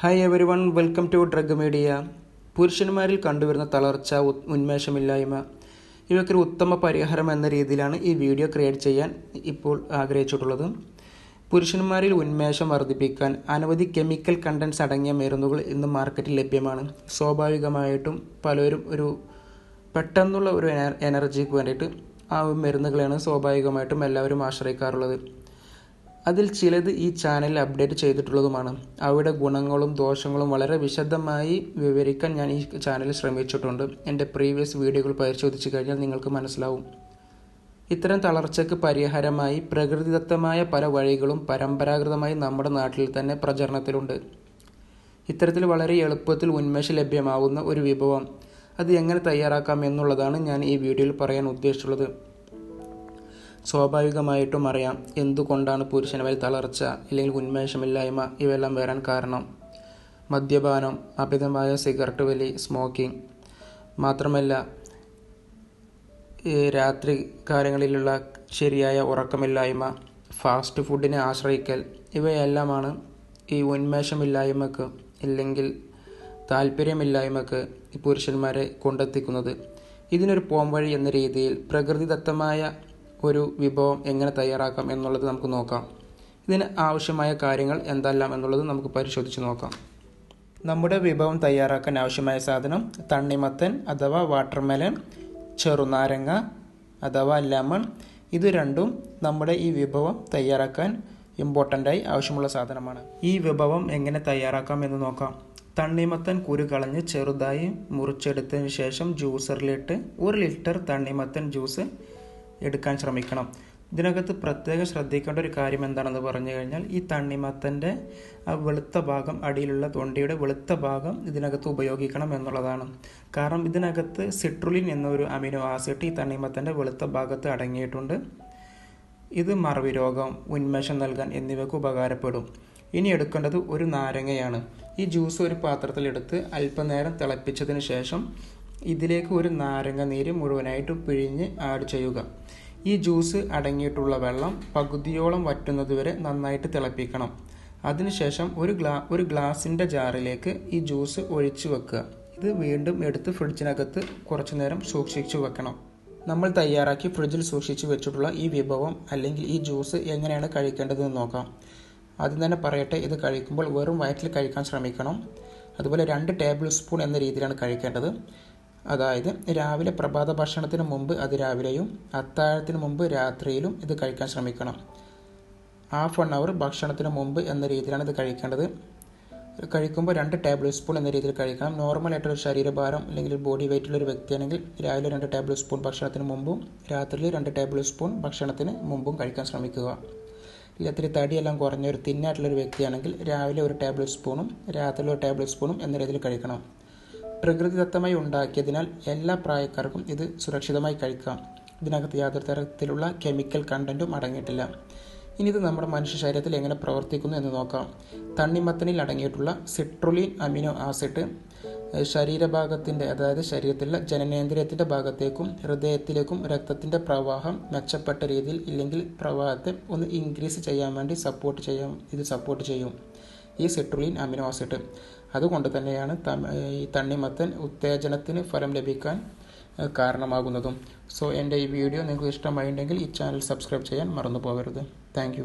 Hi everyone welcome to drug media പുരുഷന്മാരിൽ കണ്ടുവരുന്ന തളർച്ച ഉന്മേഷമില്ലായ്മ ഇവയ്ക്കൊരു ഉത്തമ പരിഹാരം എന്ന രീതിയിലാണ് ഈ വീഡിയോ ക്രിയേറ്റ് ചെയ്യാൻ ഇപ്പോൾ ആഗ്രഹിച്ചിട്ടുള്ളത്. പുരുഷന്മാരിൽ ഉന്മേഷം വർദ്ധിപ്പിക്കാൻ അനവധി കെമിക്കൽ കണ്ടൻസ് അടങ്ങിയ മരുന്നുകൾ ഇന്ന് മാർക്കറ്റിൽ ലഭ്യമാണ്. സ്വാഭാവികമായിട്ടും പലരും ഒരു പെട്ടെന്നുള്ള ഒരു എനർജിക്ക് വേണ്ടിയിട്ട് ആ മരുന്നുകളെയാണ് സ്വാഭാവികമായിട്ടും എല്ലാവരും ആശ്രയിക്കാറുള്ളത്. അതിൽ ചിലത് ഈ ചാനലിൽ അപ്ഡേറ്റ് ചെയ്തിട്ടുള്ളതുമാണ്. അവയുടെ ഗുണങ്ങളും ദോഷങ്ങളും വളരെ വിശദമായി വിവരിക്കാൻ ഞാൻ ഈ ചാനലിൽ ശ്രമിച്ചിട്ടുണ്ട്. എന്റെ പ്രീവിയസ് വീഡിയോകൾ പരിശോധിച്ച് കഴിഞ്ഞാൽ നിങ്ങൾക്ക് മനസ്സിലാവും. ഇത്തരം തളർച്ചയ്ക്ക് പരിഹാരമായി പ്രകൃതിദത്തമായ പല വഴികളും പരമ്പരാഗതമായി നമ്മുടെ നാട്ടിൽ തന്നെ പ്രചരണത്തിലുണ്ട്. ഇത്തരത്തിൽ വളരെ എളുപ്പത്തിൽ ഉന്മേഷം ലഭ്യമാവുന്ന ഒരു വിഭവം. അത് എങ്ങനെ തയ്യാറാക്കാം എന്നുള്ളതാണ് ഞാൻ ഈ വീഡിയോയിൽ പറയാൻ ഉദ്ദേശിച്ചുള്ളത്. സ്വാഭാവികമായിട്ടും അറിയാം എന്തുകൊണ്ടാണ് പുരുഷനവരിൽ തളർച്ച അല്ലെങ്കിൽ ഉന്മേഷമില്ലായ്മ ഇവയെല്ലാം വരാൻ കാരണം. മദ്യപാനം അമിതമായ സിഗരറ്റ് വലി സ്മോക്കിംഗ്. മാത്രമല്ല രാത്രി കാലങ്ങളിലുള്ള ശരിയായ ഉറക്കമില്ലായ്മ ഫാസ്റ്റ് ഫുഡിനെ ആശ്രയിക്കൽ ഇവയെല്ലാമാണ് ഈ ഉന്മേഷമില്ലായ്മക്ക് ഇല്ലെങ്കിൽ താല്പര്യമില്ലായ്മക്ക് പുരുഷന്മാരെ കൊണ്ടെത്തിക്കുന്നത്. ഇതിനൊരു പോംവഴി എന്ന രീതിയിൽ പ്രകൃതിദത്തമായ ഒരു വിഭവം എങ്ങനെ തയ്യാറാക്കാം എന്നുള്ളത് നമുക്ക് നോക്കാം. ഇതിന് ആവശ്യമായ കാര്യങ്ങൾ എന്തെല്ലാം എന്നുള്ളത് നമുക്ക് പരിശോധിച്ച് നോക്കാം. നമ്മുടെ വിഭവം തയ്യാറാക്കാൻ ആവശ്യമായ സാധനം തണ്ണിമത്തൻ അഥവാ വാട്ടർമെലൻ ചെറുനാരങ്ങ അഥവാ ലെമൺ. ഇത് രണ്ടും നമ്മുടെ ഈ വിഭവം തയ്യാറാക്കാൻ ഇമ്പോർട്ടന്റായി ആവശ്യമുള്ള സാധനമാണ്. ഈ വിഭവം എങ്ങനെ തയ്യാറാക്കാം എന്ന് നോക്കാം. തണ്ണിമത്തൻ കുരു കളഞ്ഞ് ചെറുതായി മുറിച്ചെടുത്തതിന് ശേഷം ജ്യൂസറിലിട്ട് ഒരു ലിറ്റർ തണ്ണിമത്തൻ ജ്യൂസ് എടുക്കാൻ ശ്രമിക്കണം. ഇതിനകത്ത് പ്രത്യേകം ശ്രദ്ധിക്കേണ്ട ഒരു കാര്യം എന്താണെന്ന് പറഞ്ഞു കഴിഞ്ഞാൽ ഈ തണ്ണിമത്തന്റെ ആ വെളുത്ത ഭാഗം അടിയിലുള്ള തൊണ്ടിയുടെ വെളുത്ത ഭാഗം ഇതിനകത്ത് ഉപയോഗിക്കണം എന്നുള്ളതാണ്. കാരണം ഇതിനകത്ത് സിട്രുലിൻ എന്നൊരു അമിനോ ആസിഡ് ഈ തണ്ണിമത്തന്റെ വെളുത്ത ഭാഗത്ത് അടങ്ങിയിട്ടുണ്ട്. ഇത് മറവി രോഗം ഉന്മേഷം നൽകാൻ എന്നിവയ്ക്ക് ഉപകാരപ്പെടും. ഇനി എടുക്കേണ്ടത് ഒരു നാരങ്ങയാണ്. ഈ ജ്യൂസ് ഒരു പാത്രത്തിലെടുത്ത് അല്പനേരം തിളപ്പിച്ചതിന് ശേഷം ഇതിലേക്ക് ഒരു നാരങ്ങ നീര് മുഴുവനായിട്ട് പിഴിഞ്ഞ് ആഡ് ചെയ്യുക. ഈ ജ്യൂസ് അടങ്ങിയിട്ടുള്ള വെള്ളം പകുതിയോളം വറ്റുന്നത് വരെ നന്നായിട്ട് തിളപ്പിക്കണം. അതിനുശേഷം ഒരു ഗ്ലാ ഒരു ഗ്ലാസിന്റെ ജാറിലേക്ക് ഈ ജ്യൂസ് ഒഴിച്ചു വെക്കുക. ഇത് വീണ്ടും എടുത്ത് ഫ്രിഡ്ജിനകത്ത് കുറച്ചു നേരം സൂക്ഷിച്ചു വെക്കണം. നമ്മൾ തയ്യാറാക്കി ഫ്രിഡ്ജിൽ സൂക്ഷിച്ചു വെച്ചിട്ടുള്ള ഈ വിഭവം അല്ലെങ്കിൽ ഈ ജ്യൂസ് എങ്ങനെയാണ് കഴിക്കേണ്ടതെന്ന് നോക്കാം. ആദ്യം തന്നെ പറയട്ടെ ഇത് കഴിക്കുമ്പോൾ വെറും വയറ്റിൽ കഴിക്കാൻ ശ്രമിക്കണം. അതുപോലെ രണ്ട് ടേബിൾ സ്പൂൺ എന്ന രീതിയിലാണ് കഴിക്കേണ്ടത്. അതായത് രാവിലെ പ്രഭാത ഭക്ഷണത്തിന് മുമ്പ് അത് രാവിലെയും അത്താഴത്തിന് മുമ്പ് രാത്രിയിലും ഇത് കഴിക്കാൻ ശ്രമിക്കണം. ഹാഫ് വൺ അവർ ഭക്ഷണത്തിന് മുമ്പ് എന്ന രീതിയിലാണ് ഇത് കഴിക്കേണ്ടത്. കഴിക്കുമ്പോൾ രണ്ട് ടേബിൾ സ്പൂൺ എന്ന രീതിയിൽ കഴിക്കണം. നോർമൽ ആയിട്ടൊരു ശരീരഭാരം അല്ലെങ്കിൽ ബോഡി വെയിറ്റുള്ള ഒരു വ്യക്തിയാണെങ്കിൽ രാവിലെ രണ്ട് ടേബിൾ സ്പൂൺ ഭക്ഷണത്തിന് മുമ്പും രാത്രിയിൽ രണ്ട് ടേബിൾ സ്പൂൺ ഭക്ഷണത്തിന് മുമ്പും കഴിക്കാൻ ശ്രമിക്കുക. ഇല്ല തടിയെല്ലാം കുറഞ്ഞ ഒരു തിന്നായിട്ടുള്ളൊരു വ്യക്തിയാണെങ്കിൽ രാവിലെ ഒരു ടേബിൾ സ്പൂണും രാത്രി ഒരു ടേബിൾ സ്പൂണും എന്ന രീതിയിൽ കഴിക്കണം. പ്രകൃതിദത്തമായി ഉണ്ടാക്കിയതിനാൽ എല്ലാ പ്രായക്കാർക്കും ഇത് സുരക്ഷിതമായി കഴിക്കാം. ഇതിനകത്ത് യാതൊരു തരത്തിലുള്ള കെമിക്കൽ കണ്ടന്റും അടങ്ങിയിട്ടില്ല. ഇനി ഇത് നമ്മുടെ മനുഷ്യ ശരീരത്തിൽ എങ്ങനെ പ്രവർത്തിക്കുന്നു എന്ന് നോക്കാം. തണ്ണിമത്തനിൽ അടങ്ങിയിട്ടുള്ള സിട്രുലിൻ അമിനോ ആസിഡ് ശരീരഭാഗത്തിന്റെ അതായത് ശരീരത്തിലെ ജനനേന്ദ്രിയത്തിന്റെ ഭാഗത്തേക്കും ഹൃദയത്തിലേക്കും രക്തത്തിന്റെ പ്രവാഹം മെച്ചപ്പെട്ട രീതിയിൽ ഇല്ലെങ്കിൽ പ്രവാഹത്തെ ഒന്ന് ഇൻക്രീസ് ചെയ്യാൻ വേണ്ടി സപ്പോർട്ട് ചെയ്യാം. ഇത് സപ്പോർട്ട് ചെയ്യും. ഈ സിട്രുലിൻ അമിനോ ആസിഡ്. അതുകൊണ്ട് തന്നെയാണ് ഈ തണ്ണിമത്തൻ ഉത്തേജനത്തിന് ഫലം ലഭിക്കാൻ കാരണമാകുന്നതും. സോ എന്റെ ഈ വീഡിയോ നിങ്ങൾക്ക് ഇഷ്ടമായിട്ടുണ്ടെങ്കിൽ ഈ ചാനൽ സബ്സ്ക്രൈബ് ചെയ്യാൻ മറന്നു പോകരുത് താങ്ക്